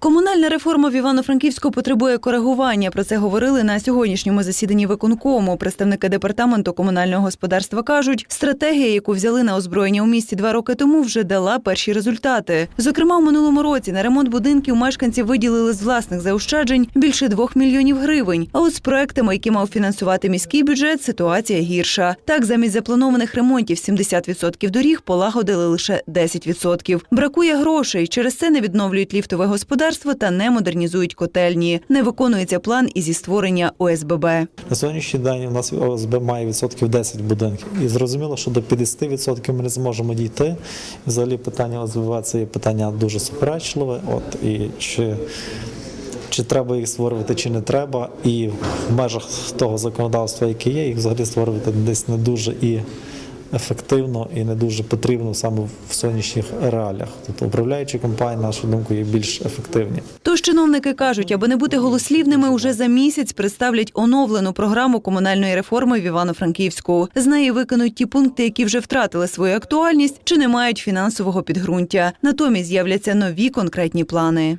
Комунальна реформа в Івано-Франківську потребує коригування. Про це говорили на сьогоднішньому засіданні виконкому. Представники департаменту комунального господарства кажуть, стратегія, яку взяли на озброєння у місті два роки тому, вже дала перші результати. Зокрема, у минулому році на ремонт будинків мешканці виділили з власних заощаджень більше двох мільйонів гривень. А от з проектами, які мав фінансувати міський бюджет, ситуація гірша. Так, замість запланованих ремонтів 70% доріг полагодили лише 10%. Бракує грошей. Через це не відновлюють ліфтове господарство та не модернізують котельні. Не виконується план і зі створення ОСББ. На сьогоднішній день у нас ОСБ має відсотків 10 будинків. І зрозуміло, що до 50% ми не зможемо дійти. Взагалі питання ОСББ це питання дуже суперечливе. От і чи, чи треба їх створювати, чи не треба. І в межах того законодавства, яке є, їх взагалі створювати десь не дуже і ефективно і не дуже потрібно саме в сьогоднішніх реаліях. Тобто управляючі компанії, на нашу думку, є більш ефективні. Тож чиновники кажуть, аби не бути голослівними, уже за місяць представлять оновлену програму комунальної реформи в Івано-Франківську. З неї виконують ті пункти, які вже втратили свою актуальність чи не мають фінансового підґрунтя. Натомість з'являться нові конкретні плани.